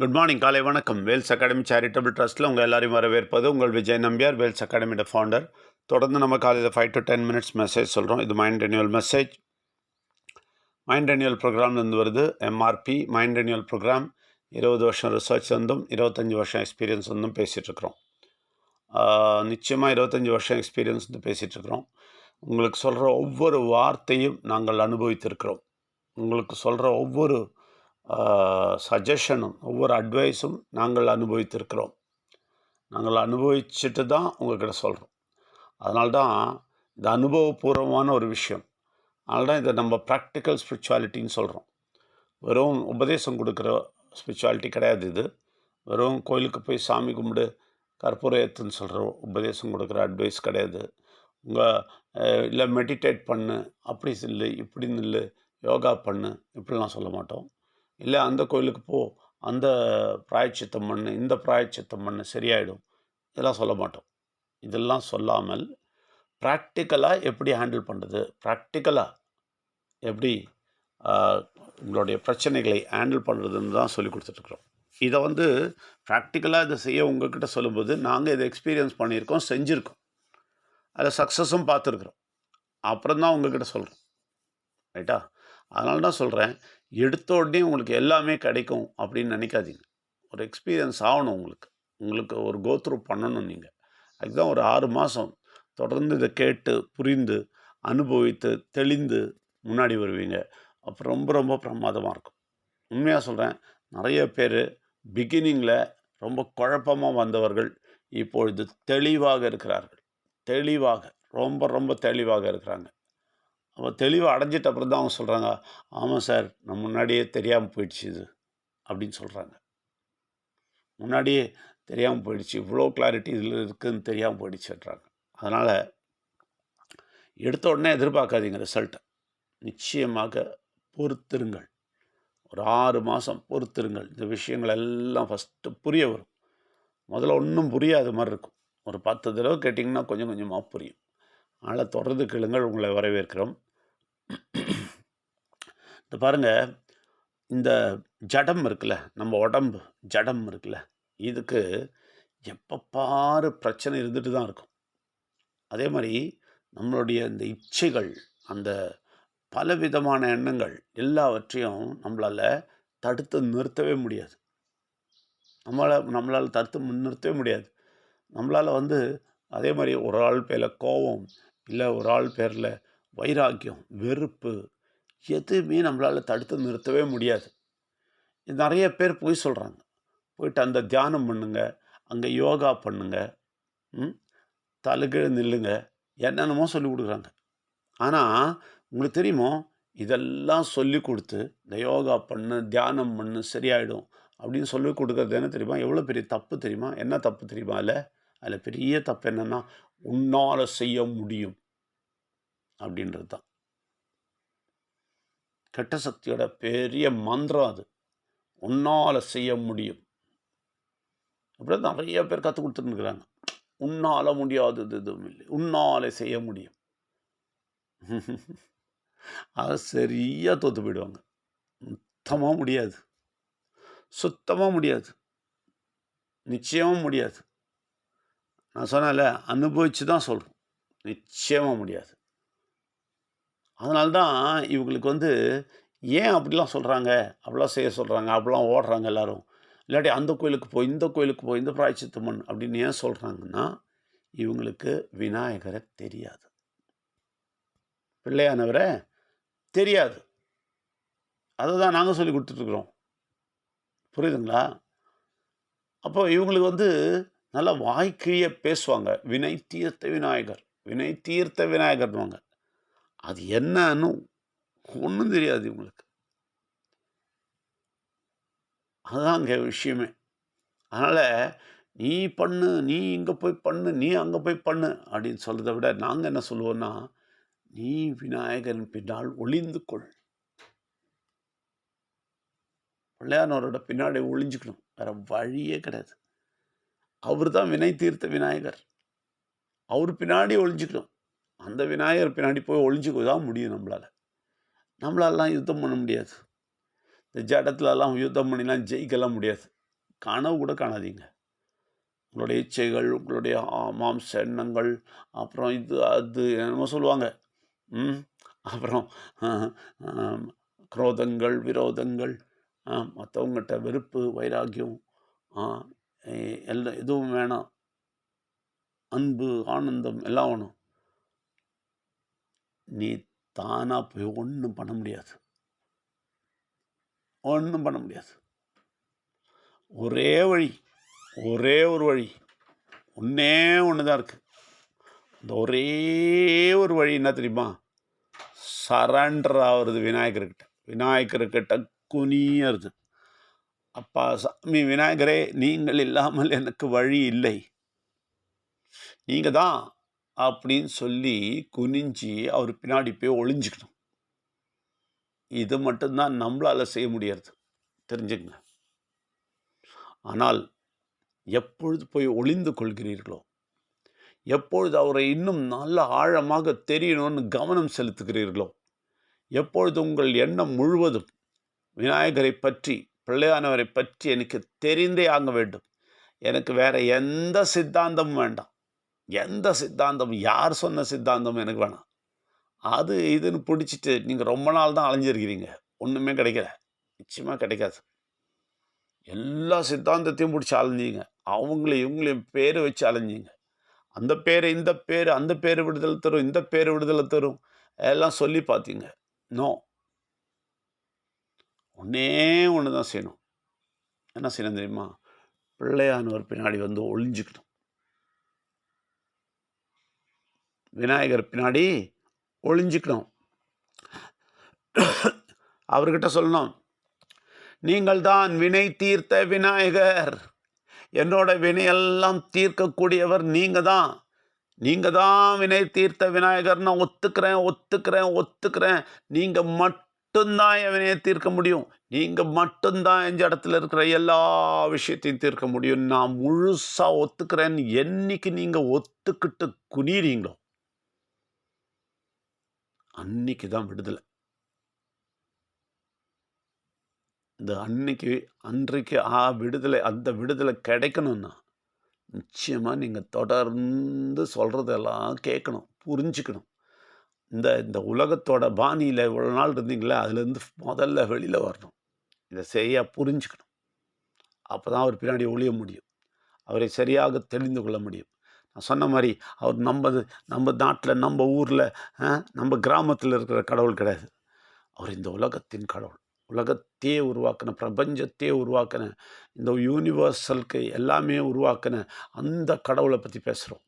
Good morning காலை வணக்கம். Wales academy charitable ட்ரஸ்ட்டில் உங்கள் எல்லாரையும் வரவேற்பது உங்கள் விஜய் நம்பியார் வேல்ஸ் அகாடமியோட ஃபவுண்டர் தொடர்ந்து நம்ம காலையில் five to ten minutes message சொல்கிறோம் இது mind renewal message mind renewal ப்ரோக்ராம்லேருந்து வருது. எம்ஆர்பி மைண்ட் ரெனியூவல் ப்ரோக்ராம் இருபது வருஷம் ரிசர்ச் வந்தும் இருபத்தஞ்சி வருஷம் எக்ஸ்பீரியன்ஸ் வந்தும் பேசிகிட்ருக்குறோம் நிச்சயமாக இருபத்தஞ்சி வருஷம் எக்ஸ்பீரியன்ஸ் வந்து பேசிகிட்ருக்குறோம் உங்களுக்கு சொல்கிற ஒவ்வொரு வார்த்தையும் நாங்கள் அனுபவித்திருக்கிறோம். உங்களுக்கு சொல்கிற ஒவ்வொரு சஜஷனும் ஒவ்வொரு அட்வைஸும் நாங்கள் அனுபவித்திருக்கிறோம். நாங்கள் அனுபவிச்சுட்டு தான் உங்கள்கிட்ட சொல்கிறோம் அதனால தான் இது அனுபவபூர்வமான ஒரு விஷயம். அதனால தான் இதை நம்ம ப்ராக்டிக்கல் ஸ்பிரிச்சுவாலிட்டின்னு சொல்கிறோம் வெறும் உபதேசம் கொடுக்குற ஸ்பிரிச்சுவாலிட்டி கிடையாது இது. வெறும் கோயிலுக்கு போய் சாமி கும்பிடு கற்பூரத்துன்னு சொல்கிற உபதேசம் கொடுக்குற அட்வைஸ் கிடையாது. உங்கள் இல்லை மெடிடேட் பண்ணு அப்படி இல்லை இப்படி இல்லை யோகா பண்ணு இப்படிலாம் சொல்ல மாட்டோம். இல்லை அந்த கோயிலுக்கு போ. அந்த பிராயச்சித்தம் பண்ணு இந்த பிராயச்சித்தம் பண்ணு சரியாயிடும். இதெல்லாம் சொல்ல மாட்டோம். இதெல்லாம் சொல்லாமல் ப்ராக்டிக்கலாக எப்படி ஹேண்டில் பண்ணுறது ப்ராக்டிக்கலாக எப்படி உங்களுடைய பிரச்சனைகளை ஹேண்டில் பண்ணுறதுன்னு தான் சொல்லி கொடுத்துட்ருக்குறோம் இதை வந்து ப்ராக்டிக்கலாக இதை செய்ய உங்கள்கிட்ட சொல்லும்போது நாங்கள் இதை எக்ஸ்பீரியன்ஸ் பண்ணியிருக்கோம் செஞ்சுருக்கோம். அதில் சக்ஸஸும் பார்த்துருக்குறோம். அப்புறம் தான் உங்கள்கிட்ட சொல்கிறோம் ரைட்டா? அதனால தான் சொல்கிறேன் எடுத்த உடனே உங்களுக்கு எல்லாமே கிடைக்கும் அப்படின்னு நினைக்காதீங்க. ஒரு எக்ஸ்பீரியன்ஸ் ஆகணும் உங்களுக்கு. உங்களுக்கு ஒரு கோத்ரூ பண்ணணும் நீங்கள் அதுதான் ஒரு ஆறு மாதம் தொடர்ந்து இதை கேட்டு புரிந்து அனுபவித்து தெளிந்து முன்னாடி வருவீங்க. அப்போ ரொம்ப ரொம்ப பிரமாதமாக இருக்கும். உண்மையாக சொல்கிறேன் நிறைய பேர் பிகினிங்கில் ரொம்ப குழப்பமாக வந்தவர்கள் இப்பொழுது தெளிவாக இருக்கிறார்கள். தெளிவாக ரொம்ப ரொம்ப தெளிவாக இருக்கிறாங்க. அப்போ தெளிவாக அடைஞ்சிட்ட அப்புறம் தான் அவங்க சொல்கிறாங்க ஆமாம் சார் நம்ம முன்னாடியே தெரியாமல் போயிடுச்சு இது அப்படின்னு சொல்கிறாங்க முன்னாடியே தெரியாமல் போயிடுச்சு இவ்வளோ கிளாரிட்டி இதில் இருக்குதுன்னு தெரியாமல் போயிடுச்சுன்றாங்க. அதனால் எடுத்த உடனே எதிர்பார்க்காதீங்க ரிசல்ட்டை நிச்சயமாக பொறுத்திருங்கள். ஒரு ஆறு மாதம் பொறுத்திருங்கள். இந்த விஷயங்கள் எல்லாம் ஃபஸ்ட்டு புரிய வரும். முதல்ல ஒன்றும் புரியாத மாதிரி இருக்கும். ஒரு பத்து தடவை கேட்டிங்கன்னா கொஞ்சம் கொஞ்சமாக புரியும். அதனால் தொடர்ந்து கேளுங்கள். உங்களை வரவேற்கிறோம். இந்த பாருங்கள் இந்த ஜடம் இருக்குல்ல நம்ம உடம்பு ஜடம் இருக்குல்ல இதுக்கு எப்போ பாரு பிரச்சனை இருந்துட்டு தான் இருக்கும். அதே மாதிரி நம்மளுடைய இந்த இச்சைகள் அந்த பலவிதமான எண்ணங்கள் எல்லாவற்றையும் நம்மளால் தடுத்து நிறுத்தவே முடியாது. நம்மளால் நம்மளால் தடுத்து நிறுத்தவே முடியாது. நம்மளால் வந்து அதே மாதிரி ஒரு ஆள் பேரில் கோபம் இல்லை ஒரு ஆள் பேரில் வைராக்கியம் வெறுப்பு எதுவுமே நம்மளால் தடுத்து நிறுத்தவே முடியாது. நிறைய பேர் போய் சொல்கிறாங்க போயிட்டு அந்த தியானம் பண்ணுங்க அங்கே யோகா பண்ணுங்க தலுகிழ நில்லுங்க என்னென்னமோ சொல்லி கொடுக்குறாங்க. ஆனால் உங்களுக்கு தெரியுமோ? இதெல்லாம் சொல்லி கொடுத்து இந்த யோகா பண்ணு தியானம் பண்ணு சரியாயிடும் அப்படின்னு சொல்லி கொடுக்குறது என்ன தெரியுமா? எவ்வளோ பெரிய தப்பு தெரியுமா? என்ன தப்பு தெரியுமா? அதில் அதில் பெரிய தப்பு என்னென்னா உன்னால் செய்ய முடியும் அப்படின்றது தான். கெட்ட சக்தியோட பெரிய மந்திரம் அது. உன்னால் செய்ய முடியும். அப்படி நிறைய பேர் கற்றுக் கொடுத்துருக்குறாங்க உன்னால் முடியாதது எதுவும் இல்லை. உன்னால் செய்ய முடியும். அது சரியாக தோற்று போயிடுவாங்க. சுத்தமாக முடியாது. சுத்தமாக முடியாது. நிச்சயமாக முடியாது. நான் சொன்னால அனுபவித்து தான் சொல்கிறோம் நிச்சயமாக முடியாது. அதனால்தான் இவங்களுக்கு வந்து ஏன் அப்படிலாம் சொல்கிறாங்க அப்படிலாம் செய்ய சொல்கிறாங்க அப்படிலாம் ஓடுறாங்க எல்லோரும். இல்லாட்டி அந்த கோயிலுக்கு போய் இந்த கோயிலுக்கு போய் இந்த பிராய்ச்சித்தம்மன் அப்படின்னு ஏன் சொல்கிறாங்கன்னா இவங்களுக்கு விநாயகரை தெரியாது. பிள்ளையானவரை தெரியாது. அதை தான் நாங்கள் சொல்லி கொடுத்துட்ருக்குறோம். புரியுதுங்களா? அப்போ இவங்களுக்கு வந்து நல்லா வாய்க்கிழிய பேசுவாங்க. வினை தீர்த்த விநாயகர். வினை தீர்த்த விநாயகர்னுவாங்க. அது என்னன்னு ஒன்றும் தெரியாது இவங்களுக்கு. அதுதான் அங்கே விஷயமே. அதனால் நீ பண்ணு நீ இங்கே போய் பண்ணு நீ அங்கே போய் பண்ணு அப்படின்னு சொல்கிறத விட நாங்கள் என்ன சொல்லுவோன்னா நீ விநாயகரின் பின்னால் ஒளிந்து கொள். பிள்ளையானவரோட பின்னாடி ஒளிஞ்சுக்கணும். வேற வழியே கிடையாது. அவர் தான் வினை தீர்த்த விநாயகர். அவர் பின்னாடி ஒளிஞ்சுக்கணும். அந்த விநாயகர் பின்னாடி போய் ஒழிஞ்சுக்க தான் முடியும் நம்மளால். நம்மளாலாம் யுத்தம் பண்ண முடியாது. இந்த ஜடத்துலலாம் யுத்தம் பண்ணிலாம் ஜெயிக்கலாம் முடியாது. கனவு கூட காணாதீங்க. உங்களுடைய இச்சைகள் உங்களுடைய மாம்ச எண்ணங்கள் அப்புறம் இது அது என்னமோ சொல்லுவாங்க. ம் அப்புறம் குரோதங்கள் விரோதங்கள் மற்றவங்ககிட்ட வெறுப்பு வைராக்கியம் எல்லாம் எதுவும் வேணாம். அன்பு ஆனந்தம் எல்லாம் வேணும். நீ தானாக போய் ஒன்றும் பண்ண முடியாது. ஒன்றும் பண்ண முடியாது. ஒரே வழி ஒரே ஒரு வழி ஒன்றே ஒன்று தான் இருக்குது இந்த ஒரே ஒரு வழி என்ன தெரியுமா? சரண்டர் ஆகுறது விநாயகர்கிட்ட. விநாயகர்கிட்ட குனியறது. அப்பா சாமி விநாயகரே நீங்கள் இல்லாமல் எனக்கு வழி இல்லை. நீங்கள் தான் அப்படின்னு சொல்லி குனிஞ்சி அவர் பின்னாடி போய் ஒளிஞ்சிக்கணும். இது மட்டும்தான் நம்மளால் செய்ய முடியாது தெரிஞ்சுங்க ஆனால் எப்பொழுது போய் ஒளிந்து கொள்கிறீர்களோ எப்பொழுது அவரை இன்னும் நல்ல ஆழமாக தெரியணும்னு கவனம் செலுத்துகிறீர்களோ எப்பொழுது உங்கள் எண்ணம் முழுவதும் விநாயகரை பற்றி பிள்ளையானவரை பற்றி எனக்கு தெரிந்தே ஆக வேண்டும். எனக்கு வேறு எந்த சித்தாந்தமும் வேண்டாம். எந்த சித்தாந்தம் யார் சொன்ன சித்தாந்தமும் எனக்கு வேணாம். அது இதுன்னு பிடிச்சிட்டு நீங்கள் ரொம்ப நாள் தான் அலைஞ்சிருக்கிறீங்க. ஒன்றுமே கிடைக்கல. நிச்சயமாக கிடைக்காது. எல்லா சித்தாந்தத்தையும் பிடிச்சி அலைஞ்சிங்க. அவங்களையும் இவங்களையும் பேர் வச்சு அலைஞ்சிங்க. அந்த பேர் இந்த பேர் அந்த பேர் விடுதலை தரும் இந்த பேர் விடுதலை தரும். எல்லாம் சொல்லி பார்த்தீங்க. நோ. ஒன்றே ஒன்று தான் செய்யணும். என்ன செய்யணும் தெரியுமா? பிள்ளையானவர் பின்னாடி வந்து ஒளிஞ்சுக்கணும். விநாயகர் பின்னாடி ஒளிஞ்சுக்கணும். அவர்கிட்ட சொல்லணும் நீங்கள் தான் வினை தீர்த்த விநாயகர். என்னோட வினையெல்லாம் தீர்க்கக்கூடியவர் நீங்கள் தான் நீங்கள் தான் வினை தீர்த்த விநாயகர் நான் ஒத்துக்கிறேன் ஒத்துக்கிறேன் ஒத்துக்கிறேன். நீங்கள் மட்டும்தான் என் வினையை தீர்க்க முடியும். நீங்கள் மட்டும்தான் எந்த இடத்துல இருக்கிற எல்லா விஷயத்தையும் தீர்க்க முடியும். நான் முழுசாக ஒத்துக்கிறேன்னு என்னைக்கு நீங்கள் ஒத்துக்கிட்டு குனிறீங்களோ அன்னைக்கு தான் விடுதலை. இந்த அன்னைக்கு அன்றைக்கு ஆ விடுதலை அந்த விடுதலை கிடைக்கணும்னா நிச்சயமாக நீங்கள் தொடர்ந்து சொல்கிறதெல்லாம் கேட்கணும் புரிஞ்சுக்கணும். இந்த இந்த உலகத்தோட பாணியில் இவ்வளோ நாள் இருந்தீங்களே அதுலேருந்து முதல்ல வெளியில் வரணும். இதை சரியாக புரிஞ்சுக்கணும். அப்போ தான் அவர் பின்னாடி ஒழிய முடியும். அவரை சரியாக தெரிந்து கொள்ள முடியும். சொன்ன மாதிரி அவர் நம்ம நம்ம நாட்டில் நம்ம ஊரில் நம்ம கிராமத்தில் இருக்கிற கடவுள் கிடையாது. அவர் இந்த உலகத்தின் கடவுள். உலகத்தையே உருவாக்கின பிரபஞ்சத்தையே உருவாக்கின இந்த யூனிவர்சலுக்கு எல்லாமே உருவாக்கின அந்த கடவுளை பற்றி பேசுகிறோம்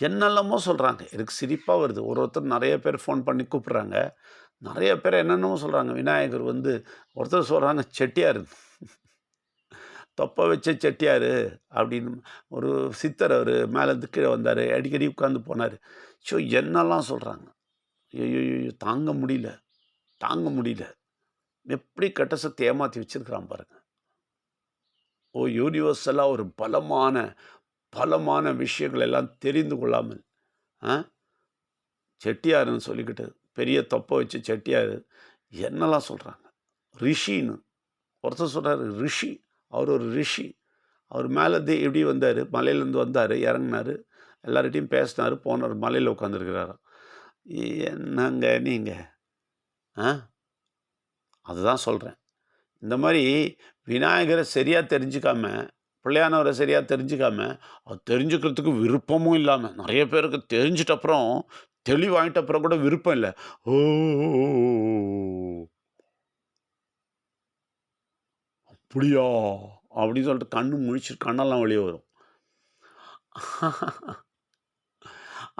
என்னெல்லாமோ சொல்கிறாங்க எனக்கு சிரிப்பாக வருது. ஒரு ஒருத்தர் நிறைய பேர் ஃபோன் பண்ணி கூப்பிட்றாங்க. நிறைய பேர் என்னென்னமோ சொல்கிறாங்க விநாயகர் வந்து ஒருத்தர் சொல்கிறாங்க செட்டியார். தொப்பை வச்ச செட்டியார் அப்படின்னு ஒரு சித்தர் அவர் மேலேருந்து கீழே வந்தார். அடிக்கடி உட்காந்து போனார். ஸோ என்னெல்லாம் சொல்கிறாங்க ஐயோ தாங்க முடியல. தாங்க முடியல. எப்படி கட்ட சக்தி ஏமாற்றி வச்சிருக்கிறான் பாருங்கள் ஓ யூனிவர்சலாக ஒரு பலமான பலமான விஷயங்கள் எல்லாம் தெரிந்து கொள்ளாமல் ஆ? செட்டியாருன்னு சொல்லிக்கிட்டு பெரிய தொப்பை வச்சு செட்டியார் என்னெல்லாம் சொல்கிறாங்க ரிஷின்னு. ஒருத்தர் சொல்கிறாரு ரிஷி அவர் ஒரு ரிஷி. அவர் மேலேருந்து எப்படி வந்தார்? மலையிலேருந்து வந்தார் இறங்கினார். எல்லார்கிட்டையும் பேசினார் போனார் மலையில் உட்காந்துருக்கிறாரு என்னங்க நீங்கள் ஆ? அதுதான் சொல்கிறேன் இந்த மாதிரி விநாயகரை சரியாக தெரிஞ்சுக்காம பிள்ளையானவரை சரியாக தெரிஞ்சுக்காம அது தெரிஞ்சுக்கிறதுக்கு விருப்பமும் இல்லாமல் நிறைய பேருக்கு தெரிஞ்சிட்ட அப்புறம் தெளிவாயிட்ட அப்புறம் கூட விருப்பம் இல்லை. ஓ. அப்படியா? அப்படின்னு சொல்லிட்டு கண்ணு முழிச்சு கண்ணெல்லாம் வெளியே வரும்.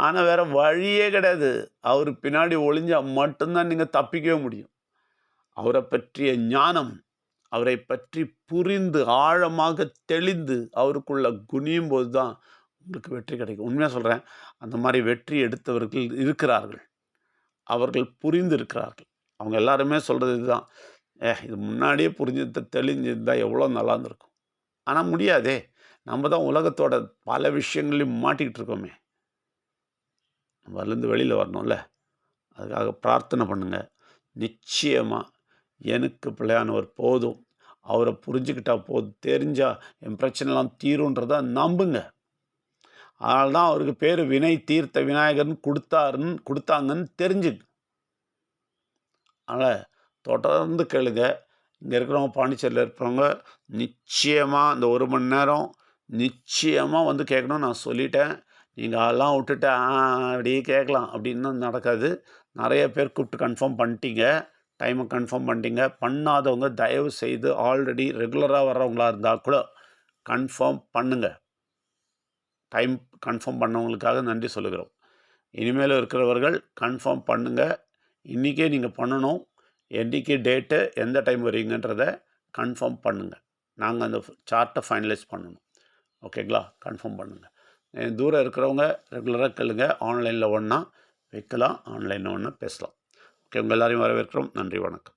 ஆனால் வேறு வழியே கிடையாது. அவர் பின்னாடி ஒளிஞ்சால் மட்டும்தான் நீங்கள் தப்பிக்கவே முடியும். அவரை பற்றிய ஞானம் அவரை பற்றி புரிந்து ஆழமாக தெளிந்து அவருக்குள்ள குனியும் போது தான் உங்களுக்கு வெற்றி கிடைக்கும். உண்மையாக சொல்கிறேன் அந்த மாதிரி வெற்றி எடுத்தவர்கள் இருக்கிறார்கள். அவர்கள் புரிந்து இருக்கிறார்கள் அவங்க எல்லாருமே சொல்கிறது இதுதான். ஏ இது முன்னாடியே புரிஞ்சு தெளிஞ்சிருந்தால் எவ்வளோ நல்லா இருந்திருக்கும் ஆனால் முடியாதே நம்ம தான் உலகத்தோட பல விஷயங்களையும் மாட்டிக்கிட்டு இருக்கோமே. நம்ம வெளியில் வரணும்ல. அதுக்காக பிரார்த்தனை பண்ணுங்கள் நிச்சயமாக எனக்கு பிள்ளையானவர் போதும். அவரை புரிஞ்சுக்கிட்டா போதும். தெரிஞ்சால் என் பிரச்சனைலாம் தீருன்றதை நம்புங்க. அதனால தான் அவருக்கு பேர் வினை தீர்த்த விநாயகர்னு கொடுத்தாருன்னு கொடுத்தாங்கன்னு தெரிஞ்சுக்கு அதனால் தொடர்ந்து கேளுங்க. இங்கே இருக்கிறவங்க பாண்டிச்சேரியில் இருக்கிறவங்க நிச்சயமாக இந்த ஒரு மணி நேரம் நிச்சயமாக வந்து கேட்கணும்னு நான் சொல்லிட்டேன். நீங்கள் அதெல்லாம் விட்டுட்டு அப்படியே கேட்கலாம். அப்படின்னு நடக்காது. நிறைய பேர் கூப்பிட்டு கன்ஃபார்ம் பண்ணிட்டீங்க. டைமை கன்ஃபார்ம் பண்ணிட்டீங்க. பண்ணாதவங்க தயவு செய்து ஆல்ரெடி ரெகுலராக வர்றவங்களாக இருந்தால் கூட கன்ஃபார்ம் பண்ணுங்கள் டைம் கன்ஃபார்ம் பண்ணவங்களுக்காக நன்றி சொல்லுகிறோம். இனிமேல் இருக்கிறவர்கள் கன்ஃபார்ம் பண்ணுங்கள் இன்றைக்கே நீங்கள் பண்ணணும். என்றைக்கு டேட்டு எந்த டைம் வரீங்கன்றத கன்ஃபார்ம் பண்ணுங்கள் நாங்கள் அந்த சார்ட்டை ஃபைனலைஸ் பண்ணணும். ஓகேங்களா கன்ஃபார்ம் பண்ணுங்கள் தூரம் இருக்கிறவங்க ரெகுலராக கேளுங்க. ஆன்லைனில் ஒன்றா வைக்கலாம். ஆன்லைனில் ஒன்றா பேசலாம். ஓகே உங்கள் எல்லாரையும் வரவேற்கிறோம். நன்றி வணக்கம்.